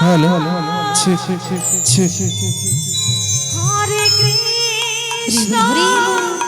Hello ছি ছি ছি হরে কৃষ্ণ। কৃষ্ণ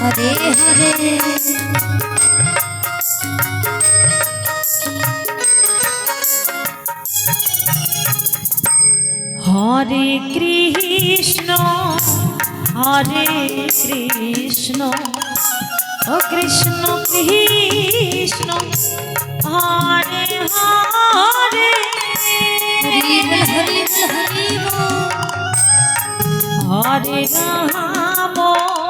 হরে হরে। হরে কৃষ্ণ হরে কৃষ্ণ। ও কৃষ্ণ কৃষ্ণ হরে হরে। হরি রাম।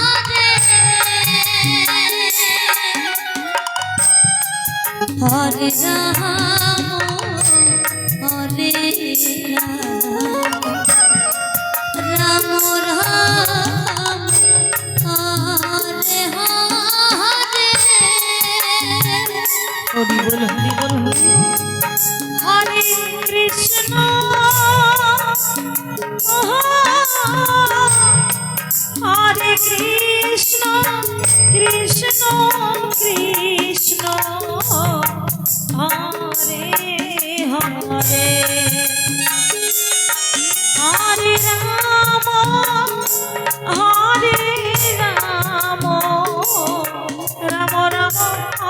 হরে রাম হরে রাম রাম হরে হরে হরি বল হরি বল হরি হরে কৃষ্ণ হরে কৃষ্ণ কৃষ্ণ কৃষ্ণ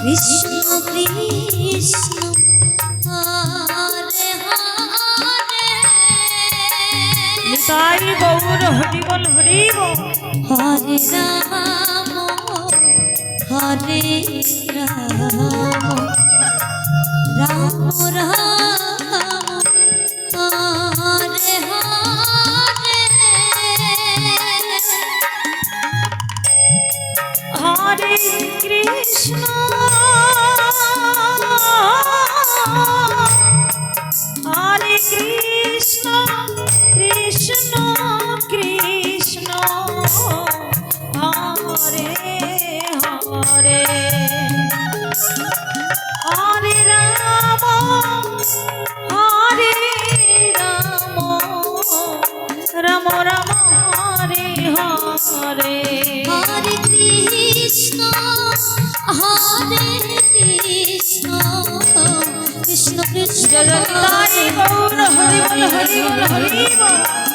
কৃষ্ণ কৃষ্ণ নিতাই গৌর হরি বল হরি হরে রাম হরে রাম। রাম রাম। হরে। হরে কৃষ্ণ হরে কৃষ্ণ কৃষ্ণ কৃষ্ণ। জগন্নাথ গৌর হরি বল হরি বল হরি বল।